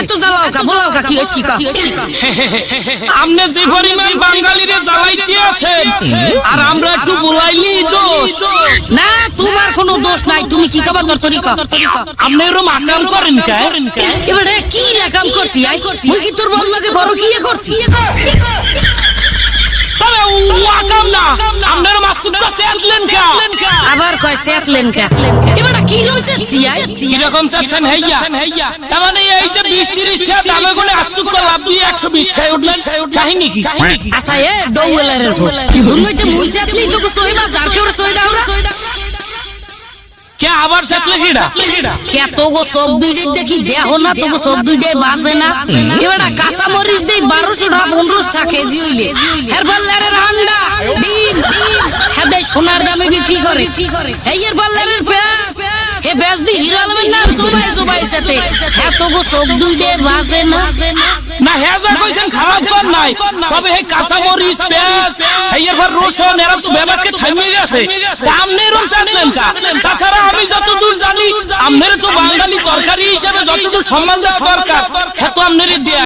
এত জ্বালাও কা বলাও কা কি হয়েছে কা আপনি যে পরিমাণ বাঙালিরে জ্বালাইতে আছেন আর আমরা একটু বলাইলি দোষ। না কোনো দোষ নাই তুমি কি কাবার করতে রিকা আপনি এরম আকাম করেন কে? এবারে কি রাকাম করছি? আই মুই কি তোর বল লাগে বড় কি করছি? তবে ও আকাম না। আপনার মাসুদটা চেতলেন কে আবার কয় সেটলেন কা? এবারে কি হয়েছে সিআই কীরকম চাচ্ছেন হেইয়া? তার মানে এই যে বিশ তিরিশ টাকা দামে করে আটশো লাভ দিয়ে একশো বিশ উঠলেন কাহিনী কি? আচ্ছা এ ডৌলারের ভোট দুনইতে মুই চাকলি আবার চাটলে কিডা কে তোগো সব দুইটাই দেখি দেহ না তোগো সব দুইটাই বাজে না। এবারে কাঁচা মরিচ দেই বারোশো টাকা পনেরোশো টাকা কেজি হইলে। এরপর লেরের আন্ডা ডিম হেদে সোনার দামে বিক্রি করে। এই এরপর লেরের পেঁয়াজ এ দি হিরো আলমের না জোবাই জোবাই সাথে হ্যাঁ তোগো সব দুইটাই বাজে না। না হেজা কইছেন খারাপ কর নাই। তবে এই কাঁচা মরিচ পেঁয়াজ এই এবার রসুন এরা তো থামিয়ে গেছে। সামনে রোজ চাটলেন কা। তাছাড়া আমি জানি আপনার তো বাঙালি তরকারি হিসাবে যতটুকু সম্মান দেওয়া দরকার হ্যাঁ তো আপনারই দেয়া